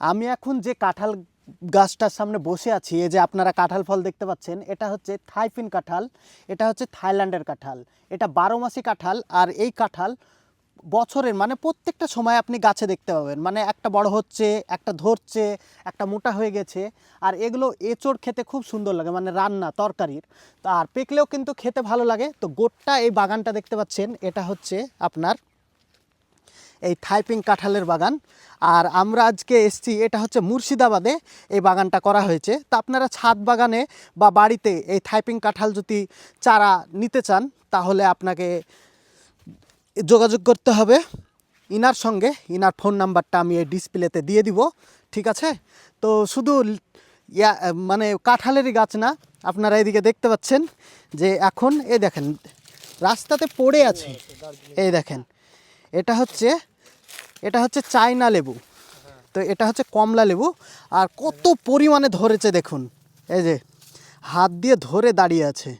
আমি এখন যে কাঁঠাল গাছটার সামনে বসে আছি, এই যে আপনারা কাঁঠাল ফল দেখতে পাচ্ছেন, এটা হচ্ছে থাইপিন কাঁঠাল, এটা হচ্ছে থাইল্যান্ডের কাঁঠাল। এটা বারো মাসি কাঁঠাল আর এই কাঁঠাল বছরের মানে প্রত্যেকটা সময় আপনি গাছে দেখতে পাবেন। মানে একটা বড় হচ্ছে, একটা ধরছে, একটা মোটা হয়ে গেছে, আর এগুলো এঁচড় খেতে খুব সুন্দর লাগে মানে রান্না, তরকারির। আর পেকলেও কিন্তু খেতে ভালো লাগে। তো গোটটা এই বাগানটা দেখতে পাচ্ছেন, এটা হচ্ছে আপনার এই থাইপিং কাঁঠালের বাগান। আর আমরা আজকে এসছি, এটা হচ্ছে মুর্শিদাবাদে এই বাগানটা করা হয়েছে। তা আপনারা ছাদ বাগানে বা বাড়িতে এই থাইপিং কাঁঠাল যদি চারা নিতে চান, তাহলে আপনাকে যোগাযোগ করতে হবে। ইনার সঙ্গে, ইনার ফোন নাম্বারটা আমি এই ডিসপ্লেতে দিয়ে দিব, ঠিক আছে? তো শুধু ইয়া মানে কাঁঠালেরই গাছ না, আপনারা এদিকে দেখতে পাচ্ছেন যে এখন, এই দেখেন, রাস্তাতে পড়ে আছে। এই দেখেন এটা হচ্ছে এটা হচ্ছে চায়না লেবু। তো এটা হচ্ছে কমলা লেবু। আর কত পরিমাণে ধরেছে দেখুন, এই যে, হাত দিয়ে ধরে দাঁড়িয়ে আছে।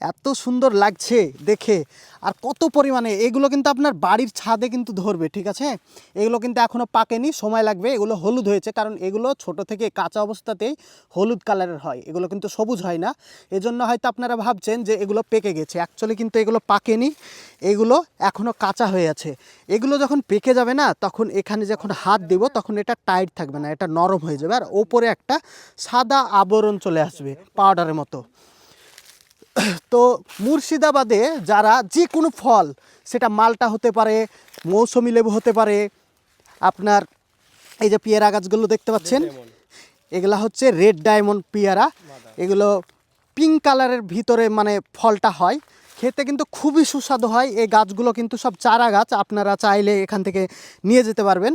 এত সুন্দর লাগছে দেখে। আর কত পরিমাণে, এগুলো কিন্তু আপনার বাড়ির ছাদে কিন্তু ধরবে, ঠিক আছে? এগুলো কিন্তু এখনও পাকেনি, সময় লাগবে। এগুলো হলুদ হয়েছে, কারণ এগুলো ছোট থেকে কাঁচা অবস্থাতেই হলুদ কালারের হয়। এগুলো কিন্তু সবুজ হয় না। এজন্য হয়তো আপনারা ভাবছেন যে এগুলো পেকে গেছে। অ্যাকচুয়ালি কিন্তু এগুলো পাকেনি, এগুলো এখনও কাঁচা হয়ে আছে। এগুলো যখন পেকে যাবে না, তখন এখানে যখন হাত দেব, তখন এটা টাইট থাকবে না, এটা নরম হয়ে যাবে। আর ওপরে একটা সাদা আবরণ চলে আসবে পাউডারের মতো। তো মুর্শিদাবাদে যারা যে কোনো ফল সেটা মালটা হতে পারে মৌসুমি লেবু হতে পারে আপনার এই যে পেয়ারা গাছগুলো দেখতে পাচ্ছেন এগুলা হচ্ছে রেড ডায়মন্ড পেয়ারা। এগুলো পিঙ্ক কালারের ভিতরে মানে ফলটা হয়। খেতে কিন্তু খুবই সুস্বাদু হয়। এই গাছগুলো কিন্তু সব চারা গাছ আপনারা চাইলে এখান থেকে নিয়ে যেতে পারবেন।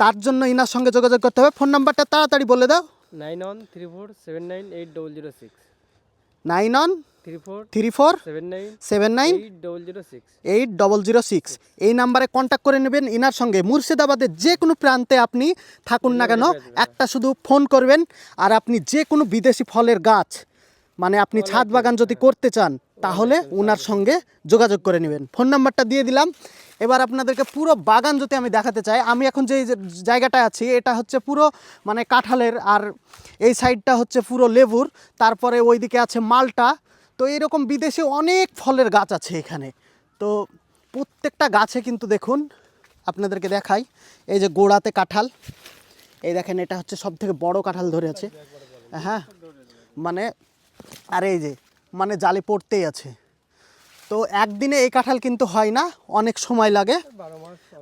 তার জন্য ইনার সঙ্গে যোগাযোগ করতে হবে। ফোন নাম্বারটা তাড়াতাড়ি বলে দাও। Nine one three four seven nine eight double zero six. Nine one three four seven nine eight double zero six এই নাম্বারে কন্ট্যাক্ট করে নেবেন। ইনার সঙ্গে মুর্শিদাবাদের যে কোনো প্রান্তে আপনি থাকুন না কেন একটা শুধু ফোন করবেন আর আপনি যে কোনো বিদেশি ফলের গাছ মানে আপনি ছাদ বাগান যদি করতে চান তাহলে ওনার সঙ্গে যোগাযোগ করে নেবেন। ফোন নাম্বারটা দিয়ে দিলাম। এবার আপনাদেরকে পুরো বাগান যদি আমি দেখাতে চাই আমি এখন যে যে জায়গাটায় আছি এটা হচ্ছে পুরো মানে কাঁঠালের আর এই সাইডটা হচ্ছে পুরো লেবুর তারপরে ওইদিকে আছে মালটা। তো এরকম বিদেশে অনেক ফলের গাছ আছে এখানে। তো প্রত্যেকটা গাছে কিন্তু দেখুন, আপনাদেরকে দেখাই, এই যে গোড়াতে কাঁঠাল, এই দেখেন এটা হচ্ছে সব থেকে বড় কাঁঠাল ধরে আছে। হ্যাঁ মানে আর এই যে মানে জালে পড়তেই আছে। তো একদিনে এই কাঁঠাল কিন্তু হয় না, অনেক সময় লাগে।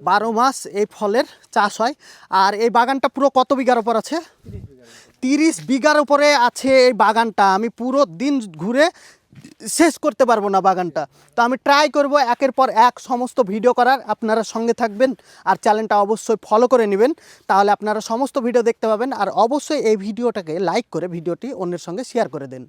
বারো মাস এই ফলের চাষ হয়। আর এই বাগানটা পুরো কত বিঘার উপর আছে? তিরিশ বিঘার উপরে আছে এই বাগানটা। আমি পুরো দিন ঘুরে শেষ করতে পারব না বাগানটা। তো আমি ট্রাই করব একের পর এক সমস্ত ভিডিও করার। আপনারা সঙ্গে থাকবেন আর চ্যানেলটা অবশ্যই ফলো করে নেবেন। তাহলে আপনারা সমস্ত ভিডিও দেখতে পাবেন। আর অবশ্যই এই ভিডিওটাকে লাইক করে ভিডিওটি অন্যের সঙ্গে শেয়ার করে দেন।